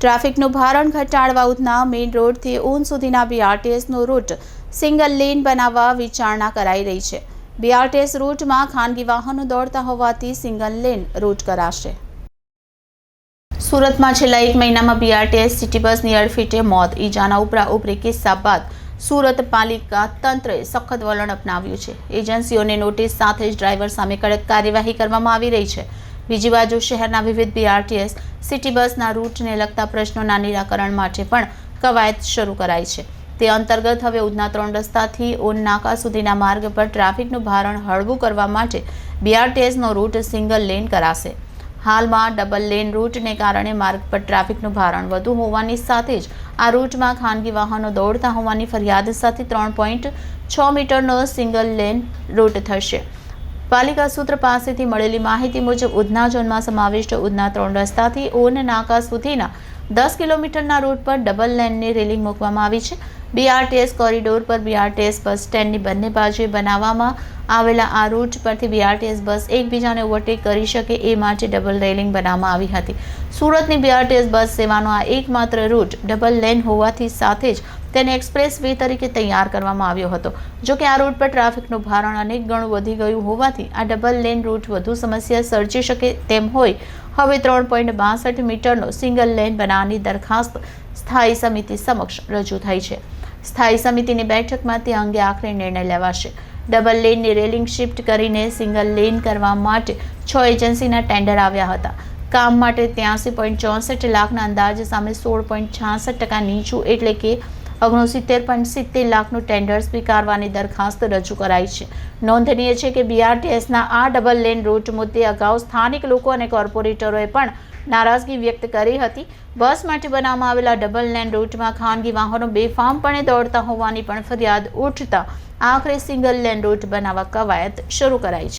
ટ્રાફિકનું ભારણ ઘટાડવા ઉધના મેઇન રોડથી ઊન સુધીના બીઆરટીએસનો રૂટ સિંગલ લેન બનાવવા વિચારણા કરાઈ રહી છે. બીઆરટીએસ રૂટમાં ખાનગી વાહનો દોડતા હોવાથી સિંગલ લેન રૂટ કરાશે. સુરતમાં છેલ્લા એક મહિનામાં બીઆરટીએસ સિટી બસની અડફેટે મોત. ઈજાના ઉપરા ઉપરી કિસ્સા બાદ સુરત પાલિકા તંત્રએ સખત વલણ અપનાવ્યું છે. એજન્સીઓને નોટિસ સાથે જ ડ્રાઈવર સામે કડક કાર્યવાહી કરવામાં આવી રહી છે. બીજી બાજુ શહેરના વિવિધ બીઆરટીએસ સિટી બસના રૂટને લગતા પ્રશ્નોના નિરાકરણ માટે પણ કવાયત શરૂ કરાઈ છે. તે અંતર્ગત હવે ઉધના ત્રણ રસ્તાથી ઓન નાકા સુધીના માર્ગ પર ટ્રાફિકનું ભારણ હળવું કરવા માટે બીઆરટીએસનો રૂટ સિંગલ લેન કરાશે. હાલમાં ડબલ લેન રૂટને કારણે માર્ગ પર ટ્રાફિકનું ભારણ વધુ હોવાની સાથે જ આ રૂટમાં ખાનગી વાહનો દોડતા હોવાની ફરિયાદ સાથે ત્રણ પોઈન્ટ છ મીટરનો સિંગલ લેન રૂટ થશે. પાલિકા સૂત્ર પાસેથી મળેલી માહિતી મુજબ, ઉધના ઝોનમાં સમાવિષ્ટ ઉધના ત્રણ રસ્તાથી ઓન નાકા સુધીના દસ કિલોમીટરના રૂટ પર ડબલ લેનની રેલિંગ મૂકવામાં આવી છે. બીઆરટીએસ કોરિડોર પર બીઆરટીએસ બસ સ્ટેન્ડની બંને બાજુએ બનાવવામાં આવેલા આ રૂટ પરથી બીઆરટીએસ બસ એકબીજાને ઓવરટેક કરી શકે એ માટે ડબલ રેલિંગ બનાવવામાં આવી હતી. સુરતની બીઆરટીએસ બસ સેવાનો આ એકમાત્ર રૂટ ડબલ લેન હોવાથી સાથે જ તેને એક્સપ્રેસ વે તરીકે તૈયાર કરવામાં આવ્યો હતો. જો કે આ રૂટ પર ટ્રાફિકનું ભારણ અનેક ગણું વધી ગયું હોવાથી આ ડબલ લેન રૂટ વધુ સમસ્યા સર્જી શકે તેમ હોય. હવે ત્રણ પોઈન્ટ બાસઠ મીટરનો સિંગલ લેન બનાવવાની દરખાસ્ત સ્થાયી સમિતિ સમક્ષ રજૂ થઈ છે. સ્થાયી સમિતિની બેઠકમાં તે અંગે આખરે નિર્ણય લેવાશે. ડબલ લેનની રેલિંગ શિફ્ટ કરીને સિંગલ લેન કરવા માટે છ એજન્સીના ટેન્ડર આવ્યા હતા. કામ માટે ત્યાંસી પોઈન્ટ ચોસઠ લાખના અંદાજ સામે સોળ પોઈન્ટ છાસઠ ટકા નીચું એટલે કે ઓગણસિત્તેર પોઈન્ટ સિત્તેર લાખનું ટેન્ડર સ્વીકારવાની દરખાસ્ત રજૂ કરાઈ છે. નોંધનીય છે કે બીઆરટીએસના આ ડબલ લેન રૂટ મુદ્દે અગાઉ સ્થાનિક લોકો અને કોર્પોરેટરોએ પણ નારાજગી વ્યક્ત કરી હતી. બસ માટે બનાવવામાં આવેલા ડબલ લેન રૂટમાં ખાનગી વાહનો બેફામપણે દોડતા હોવાની પણ ફરિયાદ ઉઠતા આખરે સિંગલ લેન રૂટ બનાવવા કવાયત શરૂ કરાઈ છે.